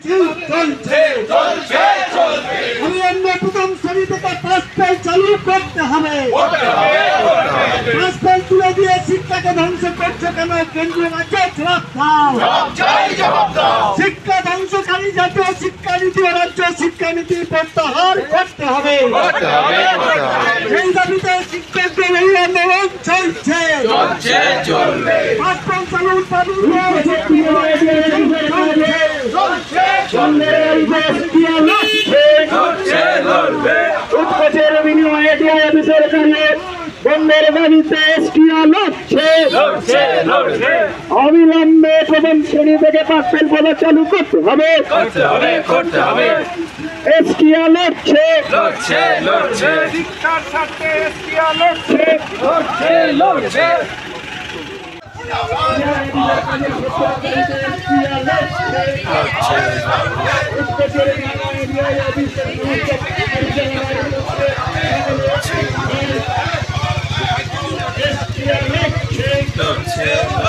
চলছে চলছে চলবে আমি অন্য প্রথম শ্রেণি থেকে পাঁচ ফেল চালু করতে হবে করতে শিক্ষাকে ধ্বংস করছে কেন? কেন্দ্রীয় রাজ্যে জবাব দাও। শিক্ষা ধ্বংসকারী জাতীয় শিক্ষানীতি ও রাজ্য শিক্ষানীতি প্রত্যাহার করতে হবে। এই দাবিতে শিক্ষকদের এই আন্দোলন চলছে। চলবে। দাবিতে চলছে চলবে চলছে লড়বে উৎকোচের বিনিময়ে ডিআই অফিসের কাছে বন্ধের দাবিতে লড়ছে অবিলম্বে প্রথম শ্রেণি থেকে পাঁচ ফেল পদা চালু করতে হবে। করতে হবে করতে হবে। এসটিআ লড়ছে। লড়ছে লড়ছে। শিক্ষার 向前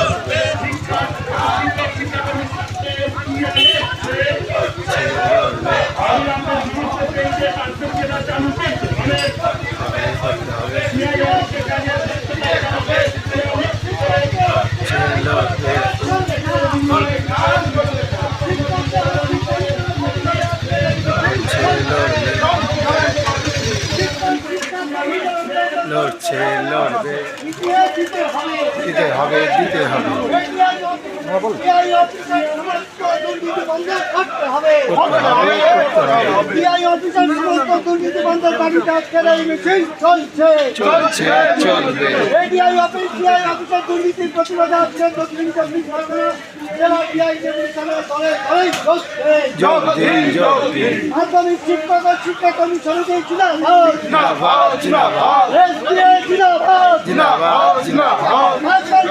দিতে হবে দিতে হবে। দুর্নীতির প্রতিবাদে আজকে জেলা দিন মাধ্যমিক শিক্ষক শিক্ষা কমিশনকে জিন্দাবাদ জিন্দাবাদ জিন্দাবাদ। জিন্দাবাদ জিন্দাবাদ।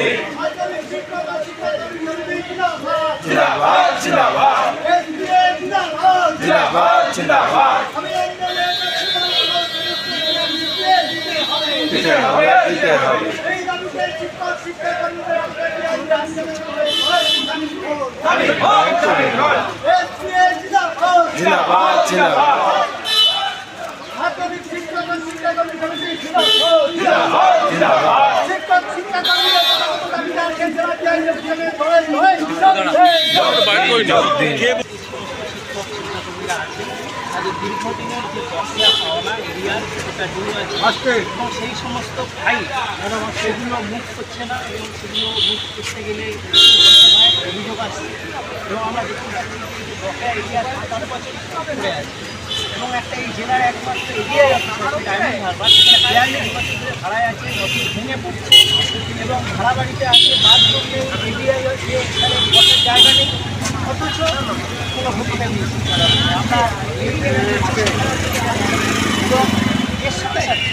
কমিশনকে জিন্দাবাদ জিন্দাবাদ। জিন্দাবাদ জিন্দাবাদ। জিন্দাবাদ জিন্দাবাদ দিতে হবে। দিতে হবে দিতে হবে দীর্ঘদিনের যে বকেয়া পাওনা এরিয়ার এবং সেই সমস্ত ফাইল সেগুলো মুখ করছে না এবং সেগুলো মুখ করতে গেলে অভিযোগ আছে এবং আমরা দেখতে পাচ্ছি যে বকেয়া এরিয়া সাতাশ বছর এবং একটা এই জেলার একমাত্র এরিয়া ডায়মন্ড ভাড়ায় আছে নদী ভেঙে পড়ছে এবং ভাড়া বাড়িতে আছে বাদ করলে এরিয়ায় যে এখানে বসার জায়গা নেই কোনো ভূমিকা আমরা এবং এর সাথে সাথে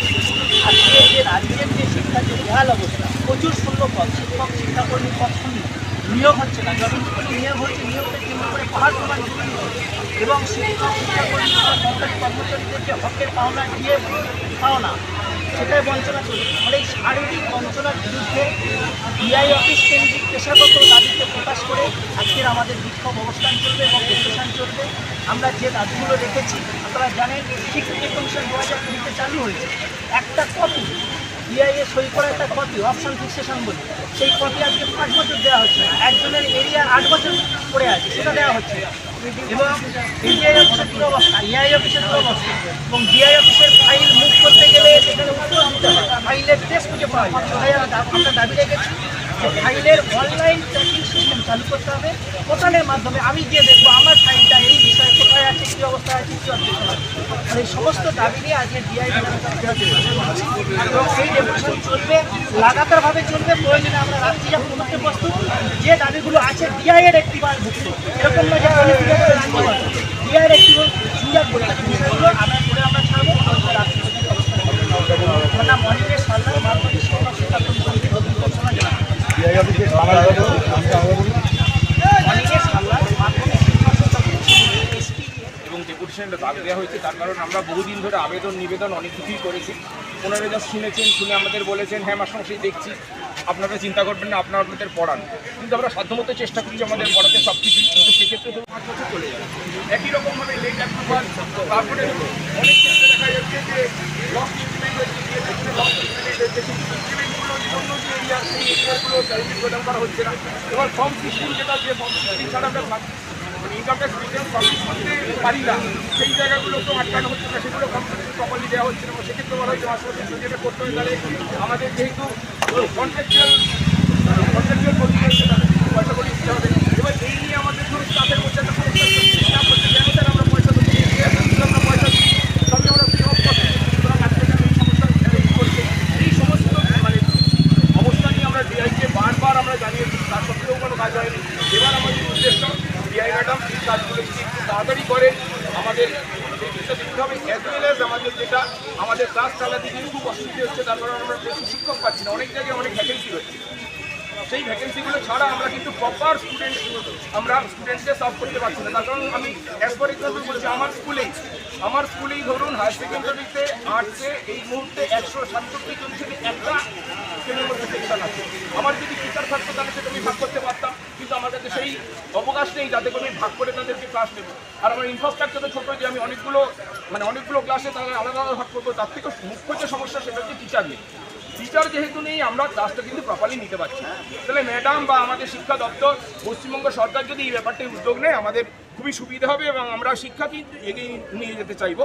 আজকে যে রাজ্যের যে শিক্ষার যে বেহাল অবস্থা প্রচুর শূন্য পদ শিক্ষক, শিক্ষাকর্মী পদ শূন্য নিয়োগ হচ্ছে না যতটুকু নিয়োগ হচ্ছে নিয়োগকে কেন্দ্র করে পাহাড় এবং শিক্ষক শিক্ষাকর্মী সরকারি কর্মচারীদের যে হকের পাওনা দিয়ে পাওনা সেটাই বঞ্চনা চলছে এই শারীরিক বঞ্চনার বিরুদ্ধে ডিআই অফিস কেন্দ্রিক পেশাগত দাবিতে প্রকাশ করে আজকের আমাদের বিক্ষোভ অবস্থান চলবে এবং প্রতিষ্ঠান চলবে। আমরা যে দাবিগুলো রেখেছি, আপনারা জানেন শিক্ষা কমিশন দু হাজার কুড়িতে চালু হয়েছে। একটা কপি ডিআইএ সই করা একটা কপি অপশন ফিক্সেশন বলে। সেই কপি আজকে পাঁচ বছর দেওয়া হচ্ছে না। একজনের এরিয়া আট বছর পড়ে আছে, সেটা দেওয়া হচ্ছে না। এবং ডিআই অফিসের কী অবস্থা ইআই অফিসের কী অবস্থা। এবং ডিআই অফিসের ফাইল মুভ করতে গেলে সেখানে উত্তর দিতে হয়। ফাইলের টেস্ট খুঁজে পাওয়া যায়। তাই আমরা দাবি রেখেছি যে ফাইলের অনলাইন ট্র্যাকিং সিস্টেম চালু করতে হবে। পোর্টালের মাধ্যমে আমি গিয়ে দেখব আমার ফাইলটা এই বিষয়ে কোথায় আছে, কী অবস্থায় আছে, কী অবস্থায় আছে। মানে এই সমস্ত দাবি নিয়ে আজকে ডিআই এবং এই ডেপুটেশন চলবে, লাগাতারভাবে চলবে। প্রয়োজনে আমরা রাত্রি যখন একটি একটি এবং ডেপুটেশনটা দাগ দেওয়া হয়েছে। তার কারণ আমরা বহুদিন ধরে আবেদন, নিবেদন অনেক কিছুই করেছি। ওনারা যা শুনেছেন, শুনে আমাদের বলেছেন হ্যাঁ মাসমশাই দেখছি। আপনারা চিন্তা করবেন না, আপনারা আপনাদের পড়ান। কিন্তু আমরা সাধ্যমতো চেষ্টা করছি আমাদের পড়াতে সব কিছু কিন্তু সেক্ষেত্রে তো পাঁচ বছর চলে যাবে। একই রকমভাবে লেট অ্যাপ্রুভাল তারপরে অনেক ক্ষেত্রে দেখা যাচ্ছে যে লস ইনক্রিমেন্ট হয়েছে গিয়ে সেখানে লস ইনক্রিমেন্ট হয়েছে কিন্তু ইনক্রিমেন্টগুলো জন্য যে এরিয়া সেই এরিয়াগুলো সার্ভিস প্রদান করা হচ্ছে না। এবার ফর্ম সিস্টেম যেটা যে ফর্ম সিস্টেম ছাড়া আমরা পারি না, সেই জায়গাগুলো তো আটকানো হচ্ছে না, সেগুলো প্রপারলি দেওয়া হচ্ছে না। সেক্ষেত্রে বলা হয়েছে মাস মাসে যেটা করতে হবে তাহলে আমাদের যেহেতু কন্ট্রাকচুয়াল কন্ট্রাকচুয়াল হচ্ছে তাদের পয়সা করে দিতে হবে। এবার এই নিয়ে আমাদের ধরুন স্টাফের মধ্যে একটা সমস্যা হচ্ছে স্টাফ বলছে কেন স্যার আমরা পয়সা দেবো এই আমরা পয়সা দিই তবে আমরা ফ্রি অফ কস্ট সুতরাং আজকে কেন এই সমস্যা এই করছে এই সমস্ত মানে অবস্থা নিয়ে আমরা ডিআইকে বারবার আমরা জানিয়েছি তার সত্ত্বেও কোনো কাজ হয়নি এবার আমাদের উদ্দেশ্য ডিআই ম্যাডাম এই কাজগুলো যদি একটু তাড়াতাড়ি করে আমাদের দেখতে হবে অ্যাজ আমাদের যেটা আমাদের ক্লাস চালাতে গিয়ে খুব অসুবিধা হচ্ছে, তার কারণে আমরা প্রচুর শিক্ষক পাচ্ছি না, অনেক জায়গায় অনেক ভ্যাকেন্সি হচ্ছে। সেই ভ্যাকেন্সিগুলো ছাড়া আমরা কিন্তু প্রপার স্টুডেন্ট আমরা স্টুডেন্টকে সার্ভ করতে পারছি না। তার কারণ আমি অ্যাজ ফর এক্সাম্পল বলছি, আমার স্কুলেই আমার স্কুলেই ধরুন হায়ার সেকেন্ডারিতে আর্টসে এই মুহূর্তে একশো সাতষট্টি জন থেকে একটা শ্রেণির মধ্যে সেকশন আছে। আমার যদি টিচার থাকতো, তাহলে সেটা আমি ভাগ করতে পারতাম। কিন্তু আমার কাছে সেই অবকাশ নেই যাতে করে ভাগ করে তাদেরকে ক্লাস নেব। আর আমার ইনফ্রাস্ট্রাকচার তো ছোটো যে আমি অনেকগুলো মানে অনেকগুলো ক্লাসে তাহলে আলাদা আলাদা ভাগ করব, তার থেকে মুখ্য যে সমস্যা সেটা হচ্ছে টিচার নেই টিচার যেহেতু নেই, আমরা ক্লাসটা কিন্তু প্রপারলি নিতে পারছি। তাহলে ম্যাডাম বা আমাদের শিক্ষা দপ্তর, পশ্চিমবঙ্গ সরকার যদি এই ব্যাপারটায় উদ্যোগ নেয়, আমাদের খুবই সুবিধা হবে এবং আমরা শিক্ষাকে এগিয়ে নিয়ে যেতে চাইব।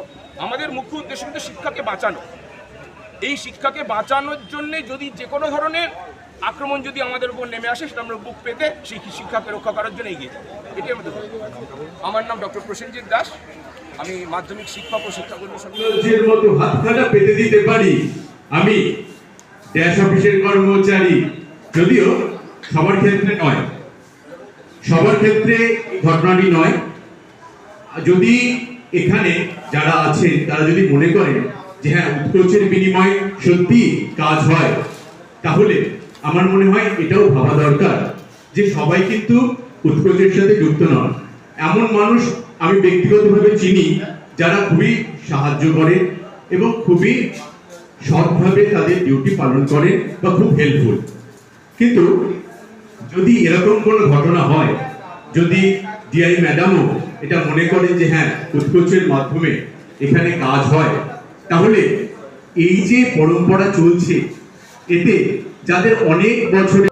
আমাদের মুখ্য উদ্দেশ্য কিন্তু শিক্ষাকে বাঁচানো। এই শিক্ষাকে বাঁচানোর জন্যে যদি যে কোনো ধরনের আক্রমণ যদি আমাদের উপর নেমে আসে, সেটা আমরা বুক পেতে সেই শিক্ষাকে রক্ষা করার জন্য এগিয়ে যাব। এটাই আমাদের আমার নাম ডক্টর প্রসেনজিৎ দাস। আমি মাধ্যমিক শিক্ষক ও মতো হাতখানা পেতে দিতে পারি, আমি ড্যাশ অফিসের কর্মচারী, যদিও সবার ক্ষেত্রে নয়। সবার ক্ষেত্রে ঘটনাটি নয়। যদি এখানে যারা আছেন, তারা যদি মনে করেন যে হ্যাঁ উৎকোচের বিনিময়ে সত্যি কাজ হয়, তাহলে আমার মনে হয় এটাও ভাবা দরকার যে সবাই কিন্তু উৎকোচের সাথে যুক্ত নন। এমন মানুষ আমি ব্যক্তিগতভাবে চিনি যারা খুবই সাহায্য করে এবং খুবই সৎভাবে তাদের ডিউটি পালন করে বা খুব হেল্পফুল কিন্তু যদি এরকম কোনো ঘটনা হয়, যদি ডিআই ম্যাডামও এটা মনে করে যে হ্যাঁ উৎকোচের মাধ্যমে এখানে কাজ হয়, তাহলে এই যে পরম্পরা চলছে, এতে যাদের অনেক বছরের